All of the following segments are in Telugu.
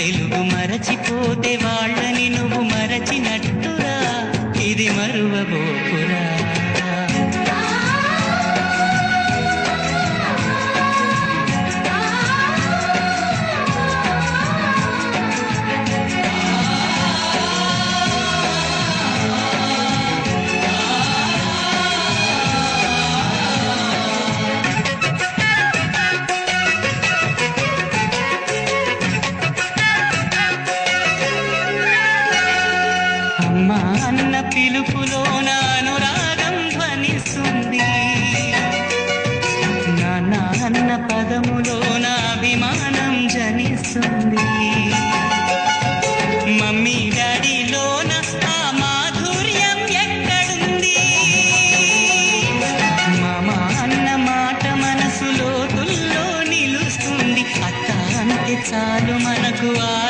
తెలుగు మరచిపోతే వాళ్ళని నువ్వు మరచినట్టురా. ఇది మరువబో అమ్మ అన్న పిలుపులో నా అనురాగం ధ్వనిస్తుంది. నాన్న అన్న పదములో నా అభిమానం జనిస్తుంది. మమ్మీ డాడీలో నా మాధుర్యం ఎక్కడుంది? మామ అన్న మాట మనసులో తుల్లో నిలుస్తుంది. అత్త అంటే చాలు మనకు ఆ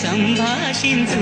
送把心醉